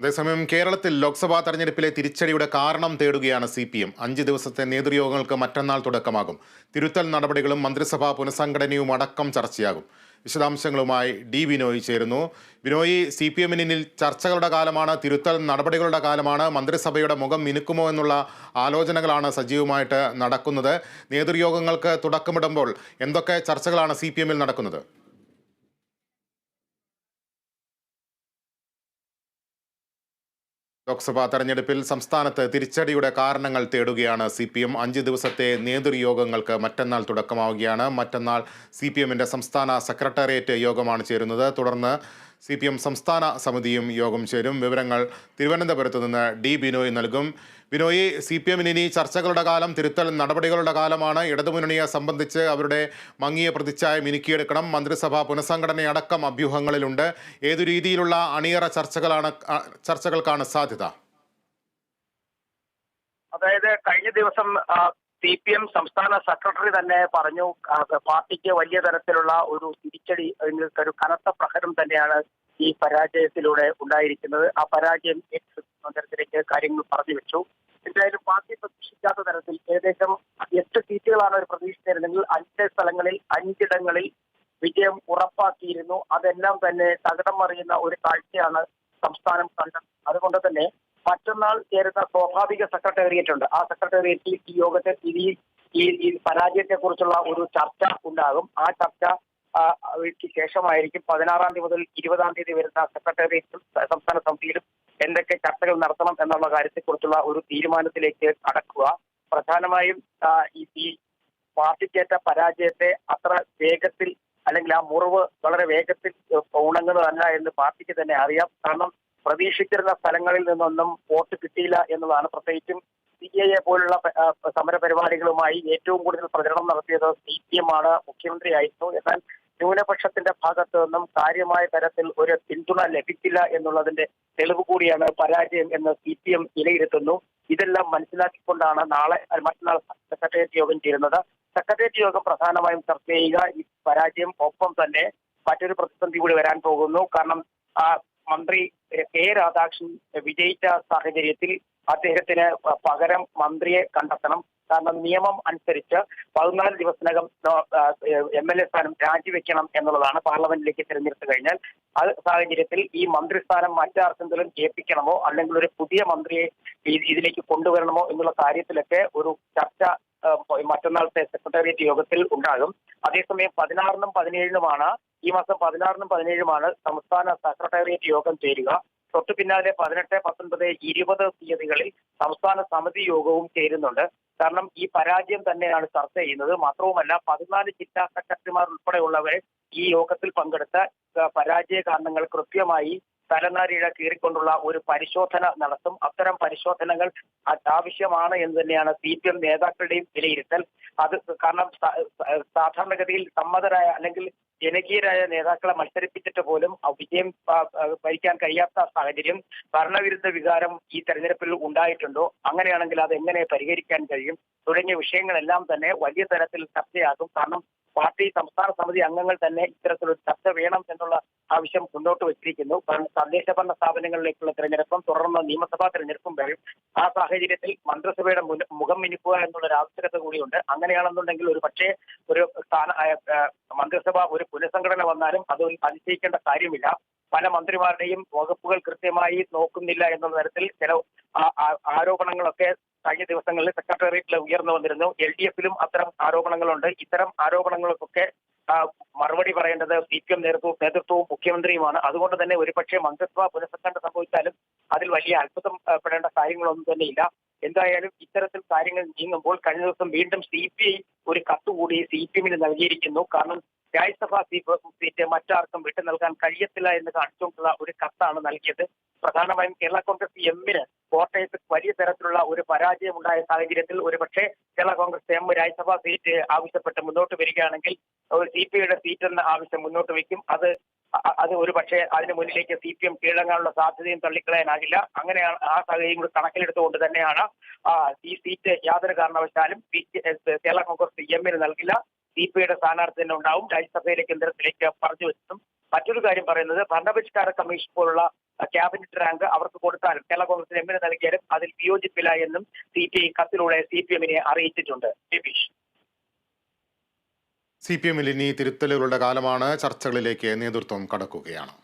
അതേസമയം കേരളത്തിൽ ലോക്സഭാ തെരഞ്ഞെടുപ്പിലെ തിരിച്ചടിയുടെ കാരണം തേടുകയാണ് സി പി എം അഞ്ച് ദിവസത്തെ നേതൃയോഗങ്ങൾക്ക് മറ്റന്നാൾ തുടക്കമാകും. തിരുത്തൽ നടപടികളും മന്ത്രിസഭാ പുനഃസംഘടനയും അടക്കം ചർച്ചയാകും. വിശദാംശങ്ങളുമായി ഡി ബിനോയ് ചേരുന്നു. ബിനോയ് സി പി എമ്മിനിൽ ചർച്ചകളുടെ കാലമാണ് തിരുത്തൽ നടപടികളുടെ കാലമാണ്. മന്ത്രിസഭയുടെ മുഖം മിനുക്കുമോ എന്നുള്ള ആലോചനകളാണ് സജീവമായിട്ട് നടക്കുന്നത്. നേതൃയോഗങ്ങൾക്ക് തുടക്കമിടുമ്പോൾ എന്തൊക്കെ ചർച്ചകളാണ് സി പി എമ്മിൽ നടക്കുന്നത്? ലോക്സഭാ തെരഞ്ഞെടുപ്പിൽ സംസ്ഥാനത്ത് തിരിച്ചടിയുടെ കാരണങ്ങൾ തേടുകയാണ് സി പി എം അഞ്ച് ദിവസത്തെ നേതൃയോഗങ്ങൾക്ക് മറ്റന്നാൾ തുടക്കമാവുകയാണ്. മറ്റന്നാൾ സി പി എമ്മിന്റെ സംസ്ഥാന സെക്രട്ടേറിയറ്റ് യോഗമാണ് ചേരുന്നത്. തുടർന്ന് സി പി എം സംസ്ഥാന സമിതിയും യോഗം ചേരും. വിവരങ്ങൾ തിരുവനന്തപുരത്ത് നിന്ന് ഡി ബിനോയ് നൽകും. ബിനോയ് സി പി എമ്മിന് ഇനി ചർച്ചകളുടെ കാലം തിരുത്തൽ നടപടികളുടെ കാലമാണ്. ഇടതുമുന്നണിയെ സംബന്ധിച്ച് അവരുടെ മങ്ങിയ പ്രതിച്ഛായ മിനുക്കിയെടുക്കണം. മന്ത്രിസഭ പുനഃസംഘടനയടക്കം അഭ്യൂഹങ്ങളിലുണ്ട്. ഏതു രീതിയിലുള്ള അണിയറ ചർച്ചകളാണ് ചർച്ചകൾക്കാണ് സാധ്യത? അതായത് കഴിഞ്ഞ ദിവസം സി പി എം സംസ്ഥാന സെക്രട്ടറി തന്നെ പറഞ്ഞു പാർട്ടിക്ക് വലിയ തരത്തിലുള്ള ഒരു തിരിച്ചടി ഒരു കനത്ത പ്രഹരം തന്നെയാണ് ഈ പരാജയത്തിലൂടെ ഉണ്ടായിരിക്കുന്നത്. ആ പരാജയം മന്ദിരത്തിലേക്ക് കാര്യങ്ങൾ പറഞ്ഞു വെച്ചു? എന്തായാലും പാർട്ടി പ്രതീക്ഷിക്കാത്ത തരത്തിൽ ഏകദേശം എട്ട് സീറ്റുകളാണ് ഒരു പ്രതീക്ഷിച്ചിരുന്നെങ്കിൽ അഞ്ച് സ്ഥലങ്ങളിൽ അഞ്ചിടങ്ങളിൽ വിജയം ഉറപ്പാക്കിയിരുന്നു. അതെല്ലാം തന്നെ തകിടം മറിയുന്ന ഒരു കാഴ്ചയാണ് സംസ്ഥാനം കണ്ടത്. അതുകൊണ്ട് തന്നെ മറ്റന്നാൾ ചേരുന്ന സ്വാഭാവിക സെക്രട്ടേറിയറ്റ് ഉണ്ട് ആ സെക്രട്ടേറിയറ്റിൽ ഈ യോഗത്തെ ഈ ഈ പരാജയത്തെ കുറിച്ചുള്ള ഒരു ചർച്ച ഉണ്ടാകും. ആ ചർച്ച ശേഷമായിരിക്കും പതിനാറാം തീയതി മുതൽ ഇരുപതാം തീയതി വരുന്ന സെക്രട്ടേറിയറ്റിലും സംസ്ഥാന സമിതിയിലും എന്തൊക്കെ ചർച്ചകൾ നടത്തണം എന്നുള്ള കാര്യത്തെക്കുറിച്ചുള്ള ഒരു തീരുമാനത്തിലേക്ക് കടക്കുക. പ്രധാനമായും ഈ പാർട്ടിക്കേറ്റ പരാജയത്തെ അത്ര വേഗത്തിൽ അല്ലെങ്കിൽ ആ മുറിവ് വളരെ വേഗത്തിൽ ഉണങ്ങുന്നതല്ല എന്ന് പാർട്ടിക്ക് തന്നെ അറിയാം. കാരണം പ്രതീക്ഷിച്ചിരുന്ന സ്ഥലങ്ങളിൽ നിന്നൊന്നും വോട്ട് കിട്ടിയില്ല എന്നതാണ് പ്രത്യേകിച്ചും സി എ എ പോലുള്ള സമര പരിപാടികളുമായി ഏറ്റവും കൂടുതൽ പ്രചരണം നടത്തിയത് സി പി എം ആണ്. മുഖ്യമന്ത്രിയായിരുന്നു. എന്നാൽ ന്യൂനപക്ഷത്തിന്റെ ഭാഗത്തു നിന്നും കാര്യമായ തരത്തിൽ ഒരു പിന്തുണ ലഭിച്ചില്ല എന്നുള്ളതിന്റെ തെളിവ് കൂടിയാണ് പരാജയം എന്ന് സി പി എം വിലയിരുത്തുന്നു. ഇതെല്ലാം മനസ്സിലാക്കിക്കൊണ്ടാണ് നാളെ മറ്റന്നാൾ സെക്രട്ടേറിയറ്റ് യോഗം ചേരുന്നത്. സെക്രട്ടേറിയറ്റ് യോഗം പ്രധാനമായും ചർച്ച ചെയ്യുക. ഈ പരാജയം ഒപ്പം തന്നെ മറ്റൊരു പ്രതിസന്ധി കൂടി വരാൻ പോകുന്നു. കാരണം മന്ത്രി കെ രാധാകൃഷ്ണൻ വിജയിച്ച സാഹചര്യത്തിൽ അദ്ദേഹത്തിന് പകരം മന്ത്രിയെ കണ്ടെത്തണം. കാരണം നിയമം അനുസരിച്ച് പതിനാല് ദിവസത്തിനകം എം എൽ എ സ്ഥാനം രാജിവെക്കണം എന്നുള്ളതാണ് പാർലമെന്റിലേക്ക് തിരഞ്ഞെടുത്തു കഴിഞ്ഞാൽ. ആ സാഹചര്യത്തിൽ ഈ മന്ത്രിസ്ഥാനം മറ്റാർക്കെങ്കിലും ഏൽപ്പിക്കണമോ? അല്ലെങ്കിൽ ഒരു പുതിയ മന്ത്രിയെ ഇതിലേക്ക് കൊണ്ടുവരണമോ? എന്നുള്ള കാര്യത്തിലൊക്കെ ഒരു ചർച്ച മറ്റന്നാളത്തെ സെക്രട്ടേറിയറ്റ് യോഗത്തിൽ ഉണ്ടാകും. അതേസമയം പതിനാറിനും പതിനേഴിനുമാണ് ഈ മാസം പതിനാറിനും പതിനേഴുമാണ് സംസ്ഥാന സെക്രട്ടേറിയറ്റ് യോഗം ചേരുക. തൊട്ടു പിന്നാലെ പതിനെട്ട് പത്തൊൻപത് ഇരുപത് തീയതികളിൽ സംസ്ഥാന സമിതി യോഗവും ചേരുന്നുണ്ട്. കാരണം ഈ പരാജയം തന്നെയാണ് ചർച്ച ചെയ്യുന്നത്. മാത്രവുമല്ല പതിനാല് ജില്ലാ സെക്രട്ടറിമാർ ഉൾപ്പെടെയുള്ളവർ ഈ യോഗത്തിൽ പങ്കെടുത്ത പരാജയ കാരണങ്ങൾ കൃത്യമായി തലനാരിഴ കീറിക്കൊണ്ടുള്ള ഒരു പരിശോധന നടത്തും. അത്തരം പരിശോധനകൾ ആവശ്യമാണ് എന്ന് തന്നെയാണ് സി പി എം നേതാക്കളുടെയും വിലയിരുത്തൽ. അത് കാരണം സാധാരണഗതിയിൽ സമ്മതരായ അല്ലെങ്കിൽ ജനകീയരായ നേതാക്കളെ മത്സരിപ്പിച്ചിട്ട് പോലും വിജയം ഭരിക്കാൻ കഴിയാത്ത സാഹചര്യം ഭരണവിരുദ്ധ വികാരം ഈ തെരഞ്ഞെടുപ്പിൽ ഉണ്ടായിട്ടുണ്ടോ? അങ്ങനെയാണെങ്കിൽ അത് എങ്ങനെ പരിഹരിക്കാൻ കഴിയും? തുടങ്ങിയ വിഷയങ്ങളെല്ലാം തന്നെ വലിയ തരത്തിൽ ചർച്ചയാകും. കാരണം പാർട്ടി സംസ്ഥാന സമിതി അംഗങ്ങൾ തന്നെ ഇത്തരത്തിലൊരു ചർച്ച വേണം എന്നുള്ള ആവശ്യം മുന്നോട്ട് വെച്ചിരിക്കുന്നു. കാരണം തദ്ദേശ ഭരണ സ്ഥാപനങ്ങളിലേക്കുള്ള തെരഞ്ഞെടുപ്പും തുടർന്ന് നിയമസഭാ തെരഞ്ഞെടുപ്പും വരും. ആ സാഹചര്യത്തിൽ മന്ത്രിസഭയുടെ മുഖം മിനുക്കുക എന്നുള്ള ഒരു ആവശ്യകത കൂടിയുണ്ട്. അങ്ങനെയാണെന്നുണ്ടെങ്കിൽ ഒരു പക്ഷേ ഒരു സ്ഥാന മന്ത്രിസഭ ഒരു പുനഃസംഘടന വന്നാലും അത് അതിശയിക്കേണ്ട കാര്യമില്ല. പല മന്ത്രിമാരുടെയും വകുപ്പുകൾ കൃത്യമായി നോക്കുന്നില്ല എന്ന തരത്തിൽ ചില ആരോപണങ്ങളൊക്കെ കഴിഞ്ഞ ദിവസങ്ങളിൽ സെക്രട്ടേറിയറ്റിൽ ഉയർന്നു വന്നിരുന്നു. എൽ ഡി എഫിലും അത്തരം ആരോപണങ്ങളുണ്ട്. ഇത്തരം ആരോപണങ്ങൾക്കൊക്കെ മറുപടി പറയേണ്ടത് സി പി എം നേതൃത്വവും നേതൃത്വവും മുഖ്യമന്ത്രിയുമാണ്. അതുകൊണ്ട് തന്നെ ഒരുപക്ഷെ മന്ത്രിസഭ പുനഃസംഘടന സംഭവിച്ചാലും അതിൽ വലിയ അത്ഭുതം പെടേണ്ട കാര്യങ്ങളൊന്നും തന്നെയില്ല എന്തായാലും ഇത്തരത്തിൽ കാര്യങ്ങൾ നീങ്ങുമ്പോൾ കഴിഞ്ഞ ദിവസം വീണ്ടും സി പി ഐ ഒരു കത്ത് കൂടി സി പി എമ്മിന് നൽകിയിരിക്കുന്നു. കാരണം രാജ്യസഭാ സീറ്റ് സീറ്റ് മറ്റാർക്കും വിട്ടു നൽകാൻ കഴിയത്തില്ല എന്ന് കാണിച്ചുകൊണ്ടുള്ള ഒരു കത്താണ് നൽകിയത്. പ്രധാനമായും കേരള കോൺഗ്രസ് എമ്മിന് കോട്ടയത്ത് വലിയ തരത്തിലുള്ള ഒരു പരാജയം ഉണ്ടായ സാഹചര്യത്തിൽ ഒരുപക്ഷെ Kerala Congress M Rajya Sabha seat ആവശ്യപ്പെട്ട് മുന്നോട്ട് വരികയാണെങ്കിൽ ഒരു സി പി ഐയുടെ സീറ്റ് എന്ന ആവശ്യം മുന്നോട്ട് വയ്ക്കും. അത് അത് ഒരു പക്ഷേ അതിന് മുന്നിലേക്ക് സി പി എം കീഴടങ്ങാനുള്ള സാധ്യതയും തള്ളിക്കളയാനാകില്ല. അങ്ങനെയാണ് ആ സാഹചര്യം കൂടി കണക്കിലെടുത്തുകൊണ്ട് തന്നെയാണ് ഈ സീറ്റ് യാതൊരു കാരണവശാലും കേരള കോൺഗ്രസ് എമ്മിന് നൽകില്ല. സി പി ഐയുടെ സ്ഥാനാർത്ഥി തന്നെ ഉണ്ടാവും. രാജ്യസഭയിലെ കേന്ദ്രത്തിലേക്ക് പറഞ്ഞു വെച്ചതും മറ്റൊരു കാര്യം പറയുന്നത് ഭരണപരിഷ്കാര കമ്മീഷൻ പോലുള്ള ക്യാബിനറ്റ് റാങ്ക് അവർക്ക് കൊടുത്താലും കേരള കോൺഗ്രസിന് എമ്മിന് നൽകിയാലും അതിൽ വിയോജിപ്പില്ല എന്നും സി പി ഐ കത്തിലൂടെ സി പി എമ്മിനെ അറിയിച്ചിട്ടുണ്ട്. രതീഷ് സി പി എമ്മിൽ ഇനി തിരുത്തലുകളുടെ കാലമാണ്. ചർച്ചകളിലേക്ക് നേതൃത്വം കടക്കുകയാണ്.